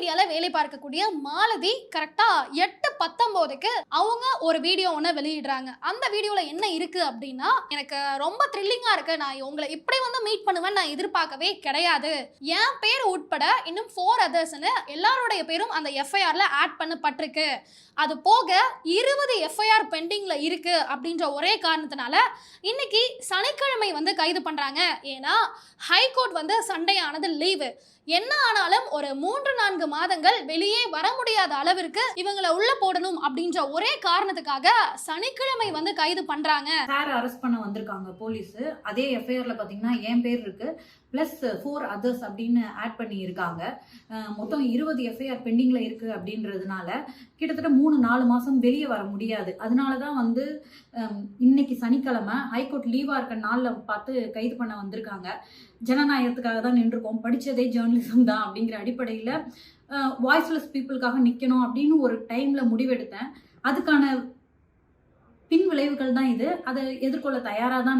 மீடியால வேலை பார்க்கக்கூடிய மாலதி கரெக்டா எட்டு பத்தொன்பதுக்கு அவங்க ஒரு வீடியோ ஒன்று வெளியிடுறாங்க. அந்த வீடியோவில் என்ன இருக்குது அப்படின்னா எனக்கு ரொம்ப த்ரில்லிங்காக இருக்கு. நான் உங்களை இப்படி வந்து மீட் பண்ணுவேன் நான் எதிர்பார்க்கவே கிடையாது. என் பேர் உட்பட இன்னும் ஃபோர் அதர்ஸ்னு எல்லாருடைய பேரும் அந்த எஃப்ஐஆரில் ஆட் பண்ணப்பட்டிருக்கு. அது போக இருபது எஃப்ஐஆர் பெண்டிங்கில் இருக்கு அப்படின்ற ஒரே காரணத்தினால இன்னைக்கு சனிக்கிழமை வந்து கைது பண்ணுறாங்க ஏன்னா ஹைகோர்ட் வந்து சண்டே ஆனது லீவு என்ன ஆனாலும் ஒரு மூன்று நான்கு மாதங்கள் வெளியே வர முடியாத அளவிற்கு இவங்களை உள்ள போடணும் அப்படின்ற ஒரே காரணத்துக்காக சனிக்கிழமை வந்து கைது பண்றாங்க. சார் அரெஸ்ட் பண்ண வந்திருக்காங்க போலீஸ். அதே எஃப்ஐஆர்ல பாத்தீங்கன்னா என் பேர் இருக்கு பிளஸ் ஃபோர் அதர்ஸ் அப்படின்னு ஆட் பண்ணி இருக்காங்க மொத்தம் இருபது எஃப்ஐஆர் பெண்டிங்ல இருக்கு அப்படின்றதுனால கிட்டத்தட்ட மூணு நாலு மாசம் வெளியே வர முடியாது. அதனால தான் வந்து இன்னைக்கு சனிக்கிழமை ஹைகோர்ட் லீவா இருக்க நாள்ல பார்த்து கைது பண்ண வந்திருக்காங்க. ஜனநாயகத்துக்காக தான் நின்றுருக்கோம். படிச்சதே ஜேர்னலிசம் தான் அப்படிங்கிற அடிப்படையில் வாய்ஸ்லெஸ் பீப்புளுக்காக நிற்கணும் அப்படின்னு ஒரு டைமில் முடிவெடுத்தேன். அதுக்கான பின் விளைவுகள் தான் இது. அதை எதிர்கொள்ள தயாராக தான்